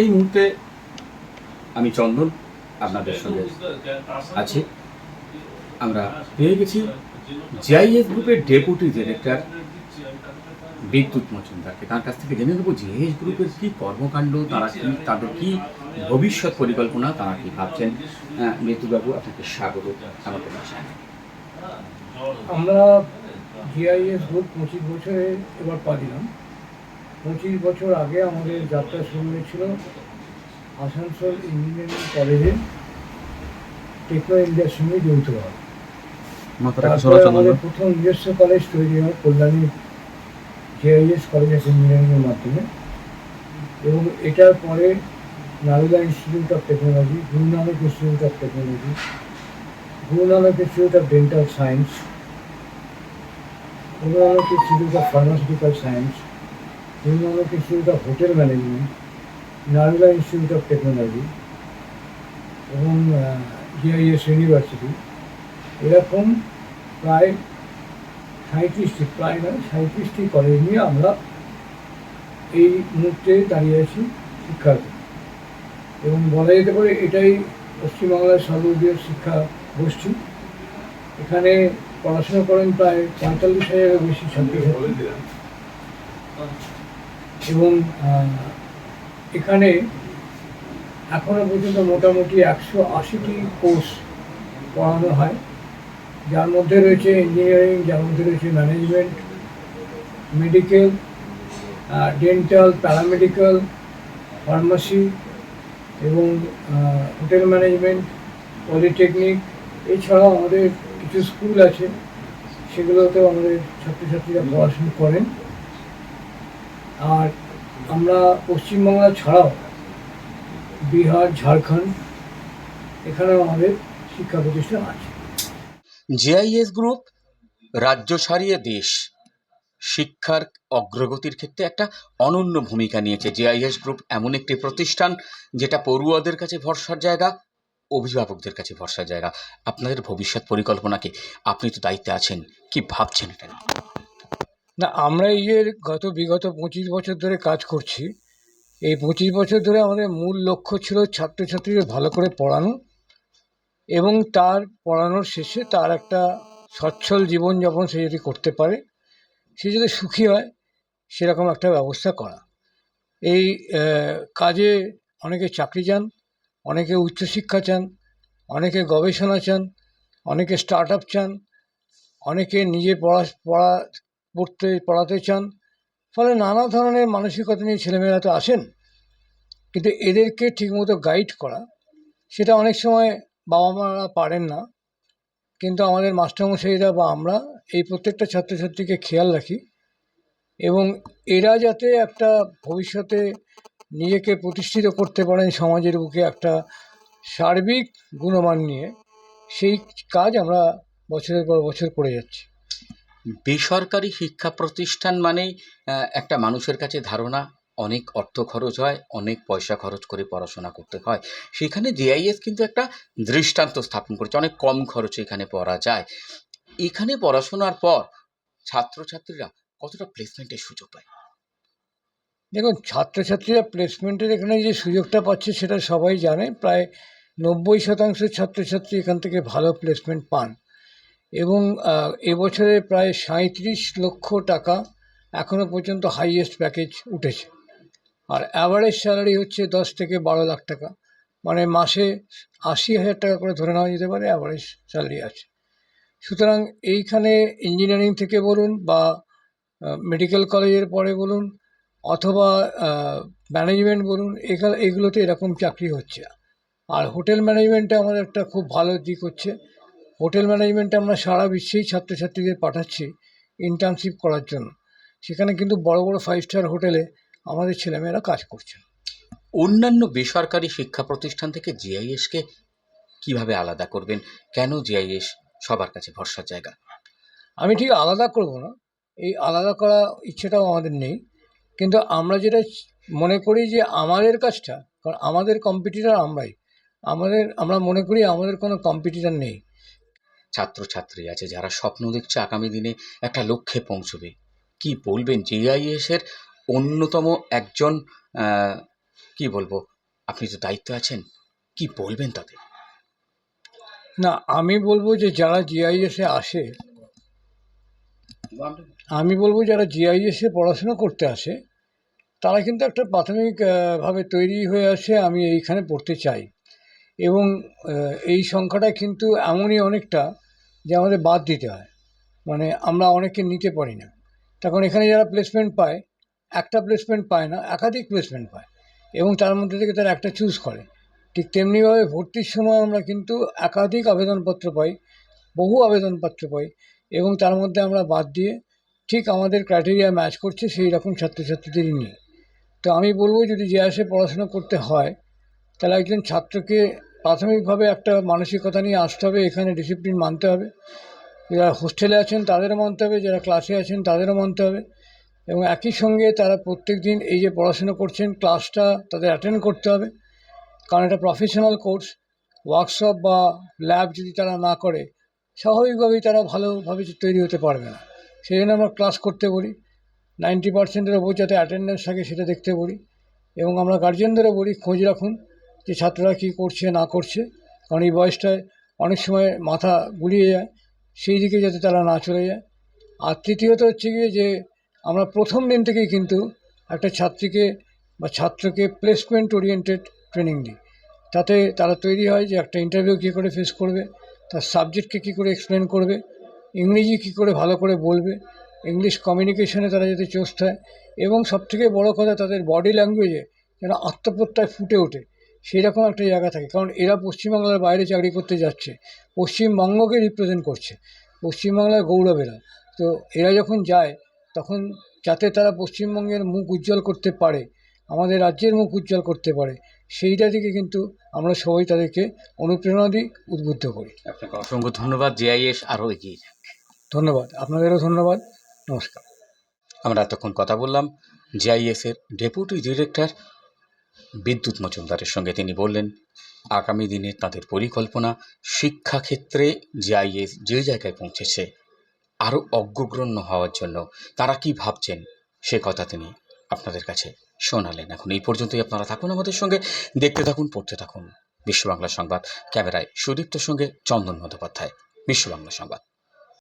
এই মুহূর্তে আমি চন্দন আপনাদের সঙ্গে আছি। আমরা পেয়ে গেছি জিআইএস গ্রুপের ডেপুটি ডিরেক্টর বিদ্যুৎ মজুমদারকে। তার কাছ থেকে জেনে নেব জিআইএস গ্রুপের কি কর্মকাণ্ড, তারা কি, তাদের কি ভবিষ্যৎ পরিকল্পনা, তারা কি ভাবছেন? মৃত্যুবাবু আপনাকে স্বাগত। আমাদের আমরা জিআইএস গ্রুপ পঁচিশ বছরে এবার পা দিলাম। পঁচিশ বছর আগে আমাদের যাত্রা শুরু হয়েছিল আসানসোল ইঞ্জিনিয়ারিং কলেজে টেকনো ইন্ডিয়ার সঙ্গে যৌথভাবে আমাদের প্রথম নিজস্ব কলেজ তৈরি হয় কল্যাণী জেআইএস কলেজ অফ ইঞ্জিনিয়ারিংয়ের মাধ্যমে। এবং এটার পরে Nalanda institute of technology Guru Nanak institute of technology Guru Nanak institute of dental science Guru Nanak institute of pharmaceutical science Nanak institute of hotel management Nalanda institute of technology এবং GIS university এরকম প্রায় সাঁত্রিশটি প্রায় নয় সাঁত্রিশটি কলেজ নিয়ে আমরা এই মুহূর্তে দাঁড়িয়ে আছি শিক্ষার্থী। এবং বলা যেতে পারে এটাই পশ্চিমবাংলার সর্ববৃহৎ শিক্ষা গোষ্ঠী। এখানে পড়াশোনা করেন প্রায় পঁয়তাল্লিশ হাজারের বেশি ছাত্রছাত্রী। এবং এখানে এখনও পর্যন্ত মোটামুটি একশো আশিটি কোর্স পড়ানো হয়। যার মধ্যে রয়েছে ইঞ্জিনিয়ারিং যার মধ্যে রয়েছে management medical dental paramedical pharmacy এবং হোটেল ম্যানেজমেন্ট পলিটেকনিক এছাড়াও আমাদের কিছু স্কুল আছে, সেগুলোতেও আমাদের ছাত্রছাত্রীরা পড়াশুনো করেন। আর আমরা পশ্চিমবাংলা ছাড়াও বিহার, ঝাড়খণ্ড, এখানেও আমাদের শিক্ষা প্রতিষ্ঠান আছে। জেআইএস গ্রুপ, রাজ্য সারিয়ে দেশ, শিক্ষার অগ্রগতির ক্ষেত্রে একটা অনন্য ভূমিকা নিয়েছে। জেআইএস গ্রুপ এমন একটি প্রতিষ্ঠান, যেটা পড়ুয়াদের কাছে ভরসার জায়গা, অভিভাবকদের কাছে ভরসার জায়গা। আপনাদের ভবিষ্যৎ পরিকল্পনাকে আপনি তো দায়িত্বে আছেন, কি ভাবছেন এটা? না, আমরা এই যে গত বিগত পঁচিশ বছর ধরে কাজ করছি, এই পঁচিশ বছর ধরে আমাদের মূল লক্ষ্য ছিল ছাত্রছাত্রীদের ভালো করে পড়ানো এবং তার পড়ানোর শেষে তার একটা সচ্ছল জীবনযাপন সে যদি করতে পারে, সে যদি সুখী হয়, সেরকম একটা ব্যবস্থা করা। এই কাজে অনেকে চাকরি চান, অনেকে উচ্চশিক্ষা চান, অনেকে গবেষণা চান, অনেকে স্টার্ট আপ চান, অনেকে নিজে পড়া পড়া পড়তে, পড়াতে চান, ফলে নানা ধরনের মানসিকতা নিয়ে ছেলেমেয়েরা তো আসেন। কিন্তু এদেরকে ঠিকমতো গাইড করা, সেটা অনেক সময় বাবা মারা পারেন না। কিন্তু আমাদের মাস্টারমশাইরা বা আমরা এই প্রত্যেকটা ছাত্রছাত্রীকে খেয়াল রাখি এবং এরা যাতে একটা ভবিষ্যতে নিজেকে প্রতিষ্ঠিত করতে পারেন সমাজের বুকে একটা সার্বিক গুণমান নিয়ে, সেই কাজ আমরা বছরের পর বছর করে যাচ্ছি। বেসরকারি শিক্ষা প্রতিষ্ঠান মানেই একটা মানুষের কাছে ধারণা, অনেক অর্থ খরচ হয়, অনেক পয়সা খরচ করে পড়াশোনা করতে হয়। সেখানে জেআইএস কিন্তু একটা দৃষ্টান্ত স্থাপন করেছে, অনেক কম খরচে এখানে পড়া যায়। এখানে পড়াশোনার পর ছাত্রছাত্রীরা কতটা প্লেসমেন্টের সুযোগ পায়? দেখুন, ছাত্রছাত্রীরা প্লেসমেন্টের এখানে যে সুযোগটা পাচ্ছে সেটা সবাই জানে। প্রায় নব্বই শতাংশ ছাত্রছাত্রী এখান থেকে ভালো প্লেসমেন্ট পান। এবং এবছরে প্রায় সাঁত্রিশ লক্ষ টাকা এখনও পর্যন্ত হাইয়েস্ট প্যাকেজ উঠেছে। আর অ্যাভারেজ স্যালারি হচ্ছে দশ থেকে বারো লাখ টাকা। মানে মাসে আশি হাজার টাকা করে ধরে নেওয়া যেতে পারে অ্যাভারেজ স্যালারি আছে। সুতরাং এইখানে ইঞ্জিনিয়ারিং থেকে বলুন বা মেডিকেল কলেজের পরে বলুন অথবা ম্যানেজমেন্ট বলুন, এখানে এগুলোতে এরকম চাকরি হচ্ছে। আর হোটেল ম্যানেজমেন্টে আমাদের একটা খুব ভালো দিক হচ্ছে। হোটেল ম্যানেজমেন্টে আমরা সারা বিশ্বেই ছাত্রছাত্রীদের পাঠাচ্ছি ইন্টার্নশিপ করার জন্য। সেখানে কিন্তু বড় বড় ফাইভ স্টার হোটেলে আমাদের ছেলেমেয়েরা কাজ করছে অন্যান্য বেসরকারি শিক্ষা প্রতিষ্ঠান থেকে জিআইএসকে কীভাবে আলাদা করবেন? কেন জিআইএস সবার কাছে ভরসার জায়গা? আমি ঠিক আলাদা করব না এই আলাদা করা ইচ্ছেটাও আমাদের নেই। কিন্তু আমরা যেটা মনে করি যে আমাদের কাজটা কারণ আমাদের কম্পিটিটার আমরাই। আমাদের আমরা মনে করি আমাদের কোনো কম্পিটিটর নেই। ছাত্রছাত্রী আছে যারা স্বপ্ন দেখছে আগামী দিনে একটা লক্ষ্যে পৌঁছবে। কি বলবেন? জেআইএস এর অন্যতম একজন কি বলব? আপনি তো দায়িত্ব আছেন। কি বলবেন তাদের না আমি বলব যে যারা জিআইএসে আসে আমি বলব যারা জিআইএসে পড়াশোনা করতে আসে তারা কিন্তু একটা প্রাথমিক আহ, ভাবে তৈরি হয়ে আসে আমি এইখানে পড়তে চাই। এবং এই সংখ্যাটা কিন্তু এমনই অনেকটা যে আমাদের বাদ দিতে হয়। মানে আমরা অনেককে নিতে পারি না। তখন এখানে যারা প্লেসমেন্ট পায়, একটা প্লেসমেন্ট পায় না, একাধিক প্লেসমেন্ট পায় এবং তার মধ্যে থেকে তারা একটা চুজ করে। ঠিক তেমনিভাবে ভর্তির সময় আমরা কিন্তু একাধিক আবেদনপত্র পাই, বহু আবেদনপত্র পাই এবং তার মধ্যে আমরা বাদ দিয়ে ঠিক আমাদের ক্রাইটেরিয়া ম্যাচ করছে সেই রকম ছাত্রছাত্রীদেরই নিয়ে। তো আমি বলব যদি যে আসে পড়াশোনা করতে হয়, তাহলে একজন ছাত্রকে প্রাথমিকভাবে একটা মানসিকতা নিয়ে আসতে হবে, এখানে ডিসিপ্লিন মানতে হবে। যারা হোস্টেলে আছেন তাদেরও মানতে হবে, যারা ক্লাসে আছেন তাদেরও মানতে হবে। এবং একই সঙ্গে তারা প্রত্যেক দিন এই যে পড়াশোনা করছেন ক্লাসটা তাদের অ্যাটেন্ড করতে হবে। কারণ এটা প্রফেশনাল কোর্স ওয়ার্কশপ বা ল্যাব যদি তারা না করে, স্বাভাবিকভাবেই তারা ভালোভাবে তৈরি হতে পারবে না। সেই জন্য আমরা ক্লাস করতে বলি। নাইনটি পার্সেন্টের ওপর যাতে অ্যাটেন্ডেন্স থাকে সেটা দেখতে বলি। এবং আমরা গার্জেনদেরও বলি, খোঁজ রাখুন। যে ছাত্ররা কী করছে, না করছে, কারণ এই বয়সটায় অনেক সময় মাথা গুলিয়ে যায়, সেই দিকে যাতে তারা না চলে যায়। আর তৃতীয়ত হচ্ছে গিয়ে যে আমরা প্রথম দিন থেকেই কিন্তু একটা ছাত্রীকে বা ছাত্রকে প্লেসমেন্ট ওরিয়েন্টেড ট্রেনিং দিই। তাতে তারা তৈরি হয় যে একটা ইন্টারভিউ কী করে ফেস করবে, তার সাবজেক্টকে কী করে এক্সপ্লেন করবে, ইংরেজি কী করে ভালো করে বলবে ইংলিশ কমিউনিকেশনে তারা যাতে চোস্ত হয়, এবং সবথেকে বড় কথা তাদের বডি ল্যাঙ্গুয়েজে যেন আত্মপ্রত্যয় ফুটে ওঠে। সেই রকম একটা জায়গা থাকে। কারণ এরা পশ্চিমবাংলার বাইরে চাকরি করতে যাচ্ছে। পশ্চিমবঙ্গকে রিপ্রেজেন্ট করছে। পশ্চিমবাংলার গৌরব এরা তো এরা যখন যায় তখন যাতে তারা পশ্চিমবঙ্গের মুখ উজ্জ্বল করতে পারে আমাদের রাজ্যের মুখ উজ্জ্বল করতে পারে সেইটা থেকে কিন্তু আমরা সবাই তাদেরকে অনুপ্রেরণা দিই উদ্বুদ্ধ করি। আপনাকে অসংখ্য ধন্যবাদ। জেআইএস আরও এগিয়ে যাক। ধন্যবাদ। আপনাদেরও ধন্যবাদ। নমস্কার। আমরা এতক্ষণ কথা বললাম। জেআইএস এর ডেপুটি ডিরেক্টর বিদ্যুৎ মজুমদারের সঙ্গে তিনি বললেন, আগামী দিনে তাদের পরিকল্পনা শিক্ষাক্ষেত্রে জেআইএস যে জায়গায় পৌঁছেছে, আরও অগ্রগণ্য হওয়ার জন্য তারা কি ভাবছেন, সে কথা তিনি আপনাদের কাছে শোনালেন। এখন এই পর্যন্তই আপনারা থাকুন আমাদের সঙ্গে, দেখতে থাকুন, পড়তে থাকুন। বিশ্ব বাংলা সংবাদ, ক্যামেরায় সুদীপ্তর সঙ্গে চন্দন বন্দ্যোপাধ্যায়, বিশ্ব বাংলা সংবাদ।